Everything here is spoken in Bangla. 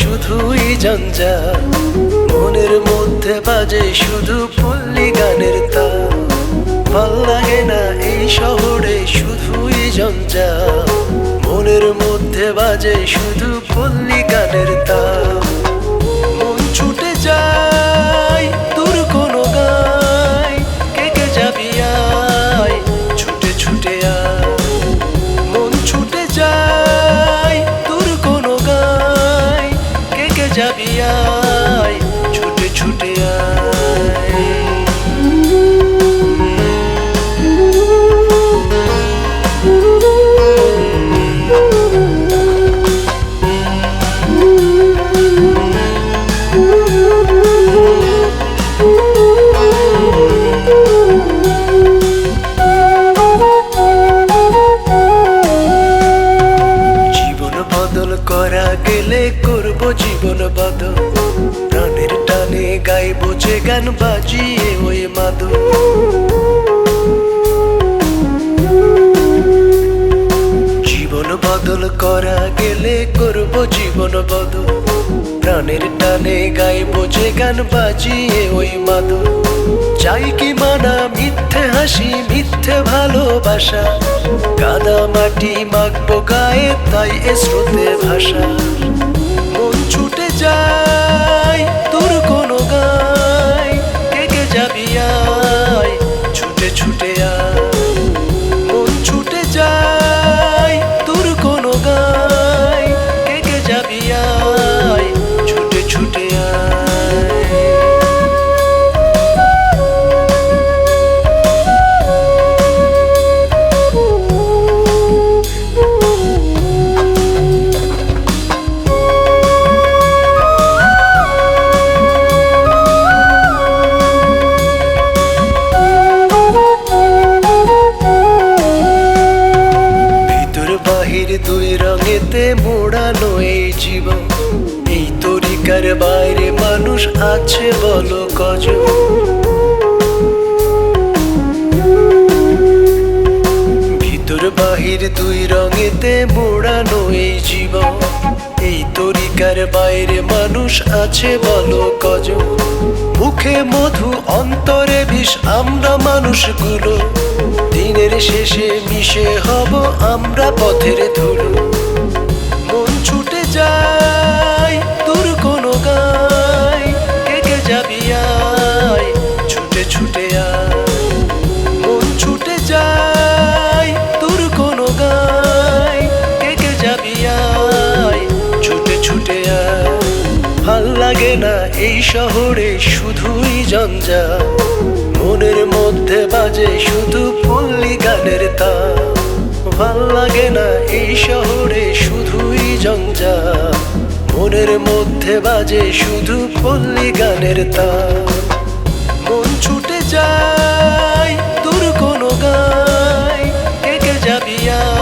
শুধুই জঞ্জা মনের মধ্যে বাজে শুধু পল্লী গানের তা ভালো লাগে না এই শহরে শুধুই জঞ্জা মনের মধ্যে বাজে শুধু যাবি গেলে করব জীবন বদল। প্রাণের টানে গাইব যে গান বাজিয়ে ওই জীবন বদল করা গেলে করব জীবন বদল। প্রাণের টানে গাইব যে গান বাজিয়ে ওই মাদল। চাই কি মানা মিথ্যে হাসি মিথ্যে ভালোবাসা। কাদা মাটি মাখবো গায়ে তাই এ স্রোতে ভাষা। রঙেতে মোড়ানো এই জীবন। এই তরিকার বাইরে মানুষ আছে বলো কজন। ভিতর বাহির দুই রঙেতে মোড়ানো এই জীবন। এই তরিকার বাইরে মানুষ আছে বলো কজন। মুখে মধু, অন্তরে বিষ, আমরা মানুষগুলো। দিনের শেষে মিশে হব আমরা পথের ধুলো। না এই শহরে শুধুই জঞ্জাল। মনের মধ্যে বাজে শুধু পল্লী গানের তা ভালো লাগে না এই শহরে শুধুই জঞ্জাল। মনের মধ্যে বাজে শুধু পল্লী গানের তাল। মন ছুটে যায় তোর কোনো গায়, কে কে যাবি আয়